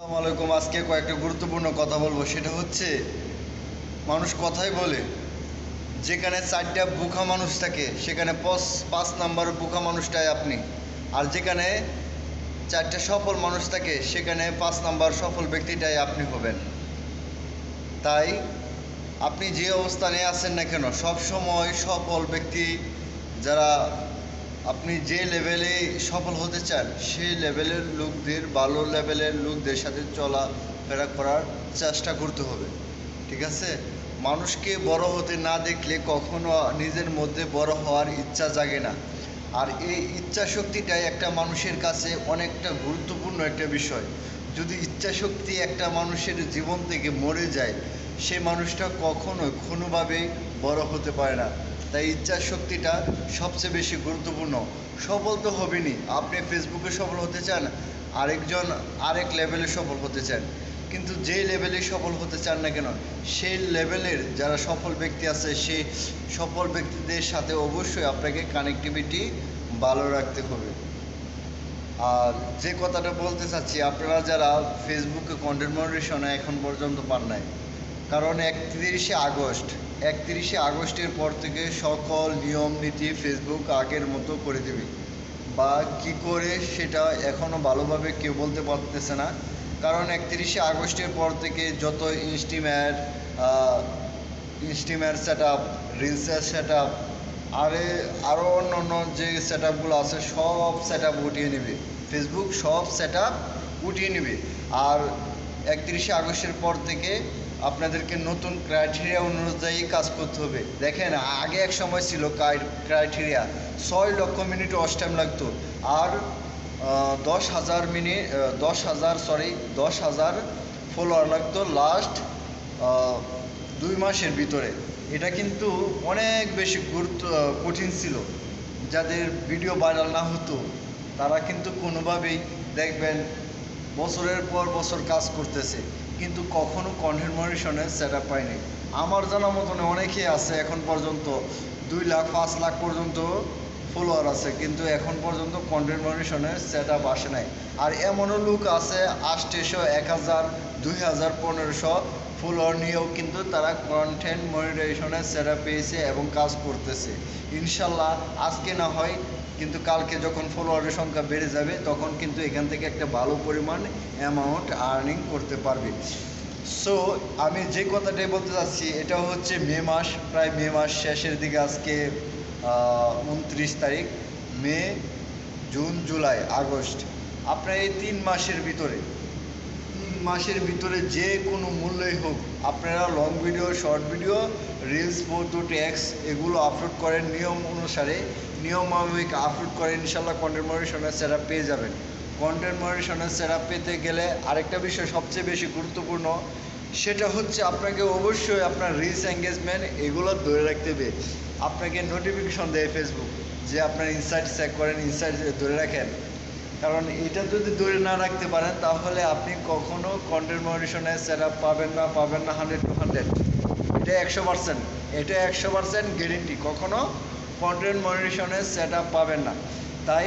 আসসালামু আলাইকুম। আজকে কয়েকটা গুরুত্বপূর্ণ কথা বলব। সেটা হচ্ছে, মানুষ কথাই বলে, যেখানে চারটা বুখা মানুষ থাকে, সেখানে পস পাঁচ নাম্বার বুখা মানুষটাই আপনি। আর যেখানে চারটা সফল মানুষ থাকে, সেখানে পাঁচ নাম্বার সফল ব্যক্তিটাই আপনি হবেন। তাই, আপনি যে অবস্থানে আছেন না কেন সব সময় সফল ব্যক্তি যারা আপনি যে লেভেলে সফল হতে চান, সেই লেভেলের লোকদের, ভালো লেভেলের লোকদের সাথে চলাফেরা করার চেষ্টা করতে হবে, ঠিক আছে? মানুষকে বড় হতে না দেখলে কখনো নিজের মধ্যে বড় হওয়ার ইচ্ছা জাগে না। আর এই ইচ্ছা শক্তিটাই একটা মানুষের কাছে অনেকটা গুরুত্বপূর্ণ একটা বিষয়। যদি ইচ্ছা শক্তি একটা মানুষের জীবন থেকে মরে যায়, সে মানুষটা কখনোই কোনোভাবেই বড় হতে পারে না। তাই ইচ্ছা শক্তিটা সবচেয়ে বেশি গুরুত্বপূর্ণ। সফল তো হবেনি আপনি ফেসবুকে সফল হতে চান, আরেকজন, আরেক লেভেলে সফল হতে চান। কিন্তু যে লেভেলে সফল হতে চান না কেন, সেই লেভেলের যারা সফল ব্যক্তি আছে, সেই সফল ব্যক্তিদের সাথে অবশ্যই আপনাকে কানেক্টিভিটি ভালো রাখতে হবে। আর যে কথাটা বলতে চাচ্ছি, আপনারা যারা ফেসবুকে কন্টেন্ট মডারেশনে এখন পর্যন্ত পান নাই কারণ একত্রিশে আগস্ট, একত্রিশে আগস্টের পর থেকে সকল নিয়ম নীতি ফেসবুক আগের মতো করে দেবে। বা কি করে সেটা এখনও ভালোভাবে কেউ বলতে পারতেছে না। কারণ একত্রিশে আগস্টের পর থেকে যত ইনস্টিম্যাট ইনস্টিম্যাট সেট আপ রিলসের সেট আপ আরে আরও অন্য অন্য যে সেট আপগুলো আছে, সব সেট আপ উঠিয়ে নেবে। ফেসবুক সব সেট আপ উঠিয়ে নেবে। আর একত্রিশে আগস্টের পর থেকে আপনাদেরকে নতুন ক্রাইটেরিয়া অনুযায়ী কাজ করতে হবে। দেখেন, আগে এক সময় ছিল ক্রাইটেরিয়া ছয় লক্ষ মিনিট ওয়াচ টাইম লাগতো। আর দশ হাজার মিনিট দশ হাজার সরি দশ হাজার ফলোয়ার লাগতো লাস্ট দুই মাসের ভিতরে। এটা কিন্তু অনেক বেশি গুরুত্ব, কঠিন ছিল। যাদের ভিডিও ভাইরাল না হতো, তারা কিন্তু কোনোভাবেই দেখবেন বছরের পর বছর কাজ করতেছে। কিন্তু কখনো কন্টেন্ট সেট আপ পায়নি আমার জানা মতন অনেকেই আছে এখন পর্যন্ত দুই লাখ, পাঁচ লাখ পর্যন্ত ফলোয়ার আছে, কিন্তু এখন পর্যন্ত কন্টেন্ট সেট আপ আসে নাই। আর এমনও লোক আছে আষ্টশো এক হাজার, দুই হাজার, পনেরোশো ফলোয়ার নিয়েও কিন্তু তারা কন্টেন্ট মনিটাইজেশনের সেট পেয়েছে এবং কাজ করতেছে। ইনশাল্লাহ আজকে না হয় কিন্তু কালকে যখন ফলোয়ারের সংখ্যা বেড়ে যাবে, তখন কিন্তু এখান থেকে একটা ভালো পরিমাণ অ্যামাউন্ট আর্নিং করতে পারবে। সো আমি যে কথাটাই বলতে চাচ্ছি, এটা হচ্ছে মে মাস, প্রায় মে মাস শেষের দিকে আজকে উনত্রিশ তারিখ, মে, জুন, জুলাই, আগস্ট। আপনার এই তিন মাসের ভিতরে মাসের ভিতরে যে কোনো মূল্যই হোক, আপনারা long video short video reels photo tax এগুলো আপলোড করেন নিয়ম অনুসারে। নিয়ম মাফিক আপলোড করে ইনশাল্লাহ কন্টেন্ট মডিশনের সেট পেয়ে যাবেন। কন্টেন্ট মডিশনের সেট পেতে গেলে আরেকটা বিষয় সবচেয়ে বেশি গুরুত্বপূর্ণ, সেটা হচ্ছে আপনাকে অবশ্যই আপনার রিলস এঙ্গেজমেন্ট এগুলো ধরে রাখতে হবে। আপনাকে নোটিফিকেশন দেয় ফেসবুক যে আপনার ইনসাইট চেক করেন ইনসাইট ধরে রাখেন। কারণ এটা যদি ধরে না রাখতে পারেন, তাহলে আপনি কখনো কন্টেন্ট মডিশনে সেট পাবেন না পাবেন না হান্ড্রেড টু হান্ড্রেড এটা একশো পার্সেন্ট এটা একশো পার্সেন্ট গ্যারেন্টি কখনো কন্টেন্ট মডিশনে সেট পাবেন না। তাই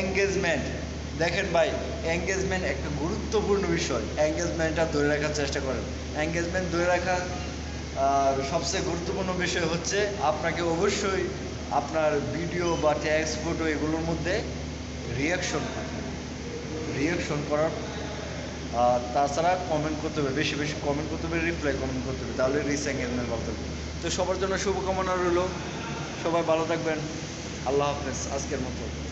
এঙ্গেজমেন্ট দেখেন ভাই এঙ্গেজমেন্ট একটা গুরুত্বপূর্ণ বিষয়। এঙ্গেজমেন্টটা ধরে রাখার চেষ্টা করেন। এঙ্গেজমেন্ট ধরে আর সবচেয়ে গুরুত্বপূর্ণ বিষয় হচ্ছে আপনাকে অবশ্যই আপনার ভিডিও বা ট্যাক্স ফটো এগুলোর মধ্যে রিয়াকশন রিয়াকশন করার, আর তাছাড়া কমেন্ট করতে হবে, বেশি বেশি কমেন্ট করতে হবে রিপ্লাই কমেন্ট করতে হবে, তাহলে রিচ এঙ্গেজমেন্ট করতে হবে তো সবার জন্য শুভকামনা রইল। সবাই ভালো থাকবেন। আল্লাহ হাফেজ। আজকের মতো।